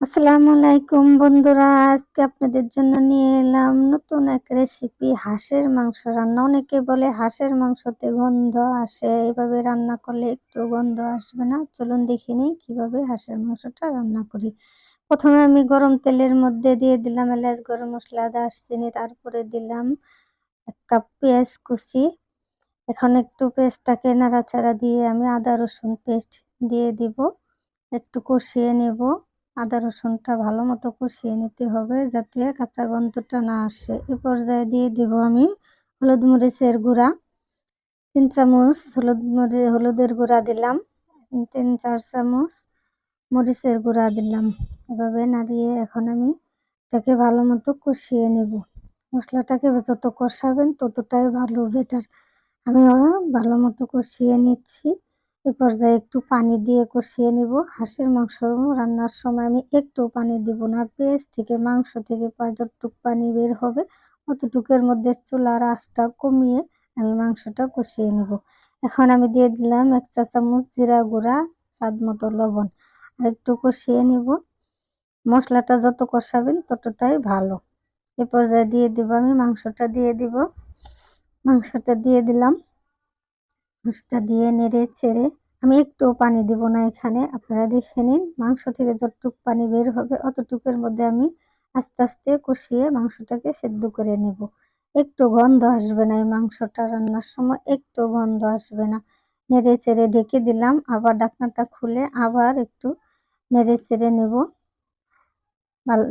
আসসালামু আলাইকুম বন্ধুরা, আজকে আপনাদের জন্য নিয়ে এলাম নতুন এক রেসিপি হাঁসের মাংস। রান্না অনেকে বলে হাঁসের মাংসতে গন্ধ আসে, এভাবে রান্না করলে একটু গন্ধ আসবে না। চলুন দেখে নিই কীভাবে হাঁসের মাংসটা রান্না করি। প্রথমে আমি গরম তেলের মধ্যে দিয়ে দিলাম এলাচ, গরম মশলা, দারচিনি, তারপরে দিলাম এক কাপ পেঁয়াজ কুচি। এখন একটু পেস্টটাকে নাড়াচাড়া দিয়ে আমি আদা রসুন পেস্ট দিয়ে দিব, একটু কষিয়ে নেব। আদা, রসুনটা ভালো মতো কষিয়ে নিতে হবে যাতে কাঁচা গন্ধটা না আসে। এ পর্যায়ে দিয়ে দেব আমি হলুদ মরিচের গুঁড়া। তিন চামচ হলুদ মরি, হলুদের গুঁড়া দিলাম। তিন, চার চামচ মরিচের গুঁড়া দিলাম। এভাবে নাড়িয়ে এখন আমি এটাকে ভালো মতো কষিয়ে নেব। মশলাটাকে যত কষাবেন ততটাই ভালো বেটার আমি ভালো মতো কষিয়ে নিচ্ছি। এ পর্যায়ে একটু পানি দিয়ে কষিয়ে নিব। হাঁসের মাংস রান্নার সময় আমি একটু পানি দিব না। পেঁয়াজ থেকে মাংস থেকে যতটুক পানি বের হবে অতটুকের মধ্যে চুলার আঁচটা কমিয়ে আমি মাংসটা কষিয়ে নিব। এখন আমি দিয়ে দিলাম এক চা চামচ জিরা গুঁড়া স্বাদ মতো লবণ। আর একটু কষিয়ে নিব। মশলাটা যত কষাবেন ততটাই ভালো। এ পর্যায়ে দিয়ে দিব আমি মাংসটা দিয়ে দিব। মাংসটা দিয়ে দিলাম। মাংসটা দিয়ে নেড়ে চেড়ে আমি একটু পানি দিব না এখানে। আপনারা দেখে নিন, মাংস থেকে যতটুক পানি বের হবে অতটুকের মধ্যে আমি আস্তে আস্তে কষিয়ে মাংসটাকে সেদ্ধ করে নেব। একটু গন্ধ আসবে না এই মাংসটা রান্নার সময়, একটু গন্ধ আসবে না। নেড়ে চেড়ে ঢেকে দিলাম, আবার ডাকনাটা খুলে আবার একটু নেড়ে চেড়ে নেব।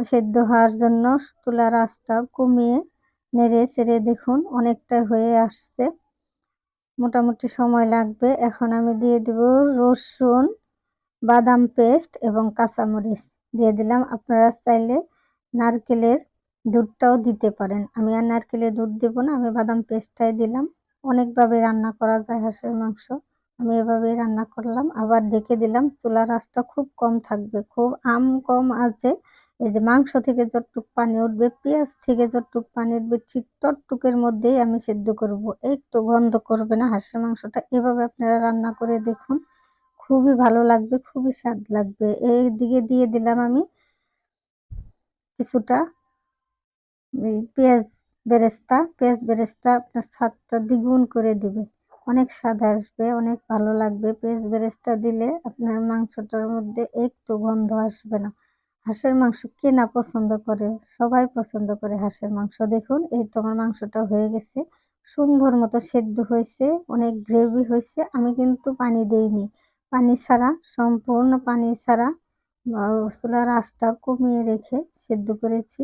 সেদ্ধ হওয়ার জন্য তুলার আঁচটা কমিয়ে নেড়ে চেড়ে দেখুন, অনেকটা হয়ে আসছে। মোটামুটি সময় লাগবে। এখন আমি দিয়ে দেব রসুন, বাদাম পেস্ট এবং কাঁচামরিচ। দিয়ে দিলাম। আপনারা চাইলে নারকেলের দুধটাও দিতে পারেন। আমি আর নারকেলের দুধ দেবো না, আমি বাদাম পেস্টটাই দিলাম। অনেকভাবে রান্না করা যায় হাঁসের মাংস। আমি এভাবেই রান্না করলাম। আবার ডেকে দিলাম। চুলার আঁচটা খুব কম থাকবে। খুব আম কম আছে। এই যে মাংস থেকে যতটুক পানি উঠবে, পেঁয়াজ থেকে যতটুক পানি উঠবে, ঠিক ততটুকের মধ্যেই আমি সেদ্ধ করব। একটু গন্ধ করবে না, হাঁসের মাংসটা এভাবে আপনারা রান্না করে দেখুন। খুবই ভালো লাগবে, খুবই স্বাদ লাগবে। এই দিকে দিয়ে দিলাম আমি কিছুটা পেঁয়াজ বেরেস্তা। পেঁয়াজ বেরেস্তা আপনার স্বাদটা দ্বিগুণ করে দিবে। অনেক স্বাদ আসবে, অনেক ভালো লাগবে। পেঁয়াজ বেরেস্তা দিলে আপনার মাংসটার মধ্যে একটু গন্ধ আসবে না। হাঁসের মাংস কে না পছন্দ করে? সবাই পছন্দ করে হাঁসের মাংস। দেখুন, এই তোমার মাংসটা হয়ে গেছে। সুন্দর মতো সেদ্ধ হয়েছে, অনেক গ্রেভি হয়েছে। আমি কিন্তু পানি দেইনি। পানি ছাড়া, সম্পূর্ণ পানি ছাড়া চুলার আঁচটা কমিয়ে রেখে সেদ্ধ করেছি।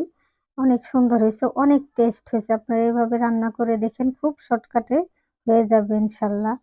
অনেক সুন্দর হয়েছে, অনেক টেস্ট হয়েছে। আপনারা এভাবে রান্না করে দেখেন, খুব শর্টকাটে হয়ে যাবে ইনশাল্লাহ।